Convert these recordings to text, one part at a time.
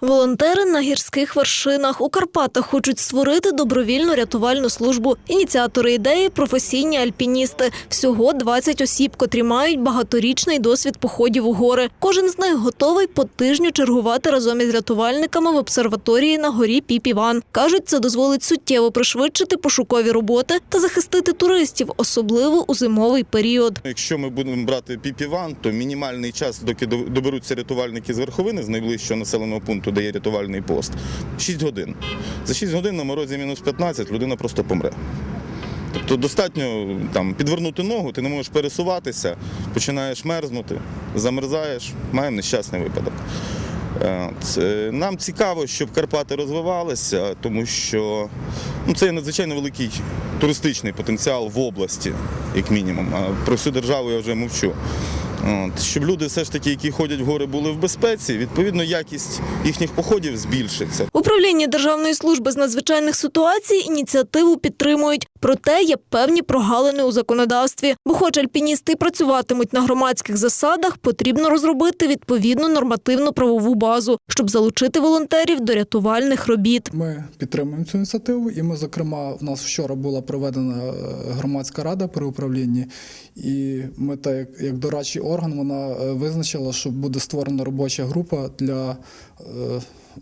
Волонтери на гірських вершинах у Карпатах хочуть створити добровільну рятувальну службу. Ініціатори ідеї професійні альпіністи. Всього 20 осіб, котрі мають багаторічний досвід походів у гори. Кожен з них готовий по тижню чергувати разом із рятувальниками в обсерваторії на горі Піп-Іван. кажуть, це дозволить суттєво пришвидшити пошукові роботи та захистити туристів, особливо у зимовий період. Якщо ми будемо брати піпіван, то мінімальний час, доки до- доберуться рятувальники з верховини з найближчого населеного пункту, де є рятувальний пост, 6 годин. За 6 годин на морозі мінус 15 людина просто помре. Тобто достатньо там підвернути ногу, ти не можеш пересуватися, починаєш мерзнути, замерзаєш, маємо нещасний випадок. Е, Нам цікаво, щоб Карпати розвивалися, тому що ну, це є надзвичайно великий туристичний потенціал в області, як мінімум. А про всю державу я вже мовчу. От, щоб люди, все ж таки, які ходять в гори, були в безпеці, відповідно, якість їхніх походів збільшиться. Управління Державної служби з надзвичайних ситуацій ініціативу підтримують. Проте є певні прогалини у законодавстві. Бо, хоч альпіністи працюватимуть на громадських засадах, потрібно розробити відповідну нормативну правову базу, щоб залучити волонтерів до рятувальних робіт. Ми підтримуємо цю ініціативу, і ми, зокрема, в нас вчора була проведена е, громадська рада при управлінні, і ми, так як, як дорадчий орган, вона е, визначила, що буде створена робоча група для е,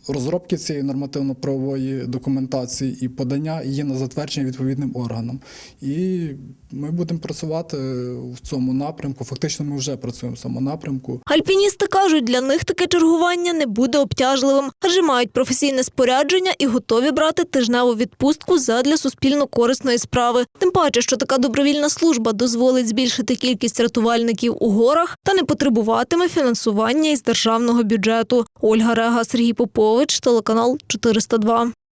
розробки цієї нормативно-правової документації і подання її на затвердження відповідним органам. І ми будемо працювати в цьому напрямку. Фактично, ми вже працюємо в цьому напрямку. Альпіністи кажуть, для них таке чергування не буде обтяжливим, адже мають професійне спорядження і готові брати тижневу відпустку задля суспільно корисної справи. Тим паче, що така добровільна служба дозволить збільшити кількість рятувальників у горах та не потребуватиме фінансування із державного бюджету. Ольга Рега, Сергій Попович, телеканал 402.